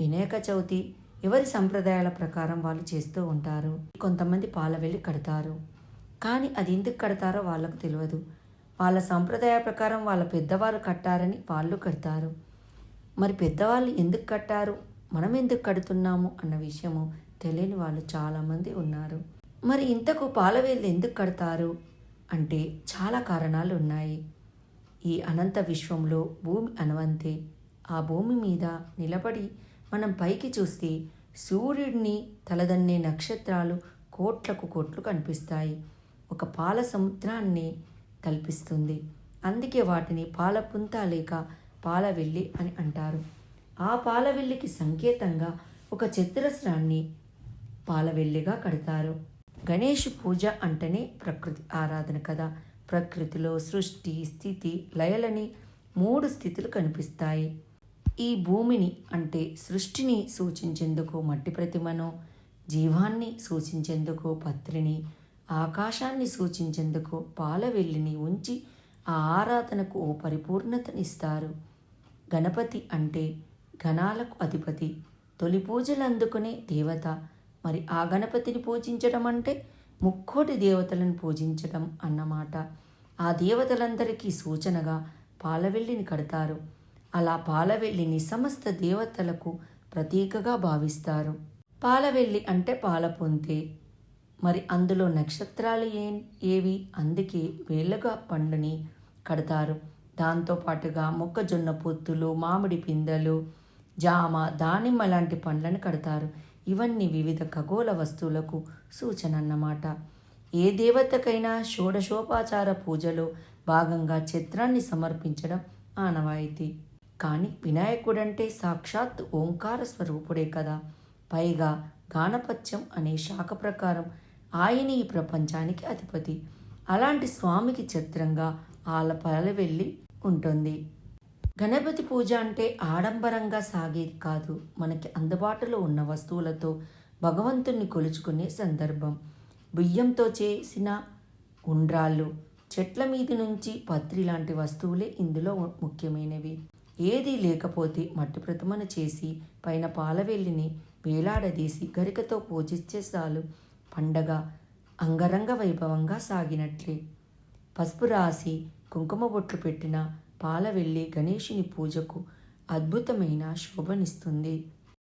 వినాయక చవితి ఎవరి సంప్రదాయాల ప్రకారం వాళ్ళు చేస్తూ ఉంటారు? కొంతమంది పాల వెళ్ళి కడతారు. కానీ అది ఎందుకు కడతారో వాళ్ళకు తెలియదు వాళ్ళ సంప్రదాయ ప్రకారం వాళ్ళ పెద్దవారు కట్టారని వాళ్ళు కడతారు. మరి పెద్దవాళ్ళు ఎందుకు కట్టారు? మనం ఎందుకు కడుతున్నాము అన్న విషయము తెలియని వాళ్ళు చాలామంది ఉన్నారు. మరి ఇంతకు పాలవేళ్ళు ఎందుకు కడతారు? అంటే చాలా కారణాలు ఉన్నాయి. ఈ అనంత విశ్వంలో భూమి అనవంతే ఆ భూమి మీద నిలబడి మనం పైకి చూస్తే సూర్యుడిని తలదన్నే నక్షత్రాలు కోట్లకు కోట్లు కనిపిస్తాయి. ఒక పాల సముద్రాన్ని కల్పిస్తుంది అందుకే వాటిని పాలపుంత లేక పాలవెల్లి అని అంటారు. ఆ పాలవెల్లికి సంకేతంగా ఒక చతురస్రాన్ని పాలవెల్లిగా కడతారు. గణేష్ పూజ అంటేనే ప్రకృతి ఆరాధన కదా ప్రకృతిలో సృష్టి స్థితి లయలని మూడు స్థితులు కనిపిస్తాయి. ఈ భూమిని అంటే సృష్టిని సూచించేందుకు మట్టి ప్రతిమను జీవాన్ని సూచించేందుకు పత్రిని ఆకాశాన్ని సూచించేందుకు పాలవెల్లిని ఉంచి ఆ ఆరాధనకు ఓ పరిపూర్ణతనిస్తారు. గణపతి అంటే గణాలకు అధిపతి. తొలి పూజలు అందుకునే దేవత. మరి ఆ గణపతిని పూజించడం అంటే ముక్కోటి దేవతలను పూజించడం అన్నమాట. ఆ దేవతలందరికీ సూచనగా పాలవెల్లిని కడతారు. అలా పాలవెల్లిని సమస్త దేవతలకు ప్రతీకగా భావిస్తారు. పాలవెల్లి అంటే పాలపొంతే మరి అందులో నక్షత్రాలు ఏ ఏవి? అందుకే వేళ్ళగా పండుని కడతారు. దాంతో పాటుగా మొక్కజొన్న పొత్తులు మామిడి పిందెలు జామ దానిమ్మ లాంటి పండ్లను కడతారు. ఇవన్నీ వివిధ ఖగోళ వస్తువులకు సూచన అన్నమాట ఏ దేవతకైనా షోడశోపాచార పూజలో భాగంగా చిత్రాన్ని సమర్పించడం ఆనవాయితీ. కానీ వినాయకుడంటే సాక్షాత్ ఓంకార స్వరూపుడే కదా. పైగా గానపత్యం అనే శాఖ ప్రకారం ఆయన ఈ ప్రపంచానికి అధిపతి. అలాంటి స్వామికి చిత్రంగా ఆలపాల వెళ్ళి ఉంటుంది. గణపతి పూజ అంటే ఆడంబరంగా సాగేది కాదు. మనకి అందుబాటులో ఉన్న వస్తువులతో భగవంతుణ్ణి కొలుచుకునే సందర్భం. బియ్యంతో చేసిన ఉండ్రాళ్ళు చెట్ల మీద నుంచి పత్రి లాంటి వస్తువులే ఇందులో ముఖ్యమైనవి. ఏదీ లేకపోతే మట్టి ప్రతిమను చేసి పైన పాలవెల్లిని వేలాడదీసి గరికతో పూజిస్తే చాలు. పండగ అంగరంగ వైభవంగా సాగినట్లే. పసుపు రాసి కుంకుమ బొట్లు పెట్టిన పాలవెల్లి గణేషుని పూజకు అద్భుతమైన శోభనిస్తుంది.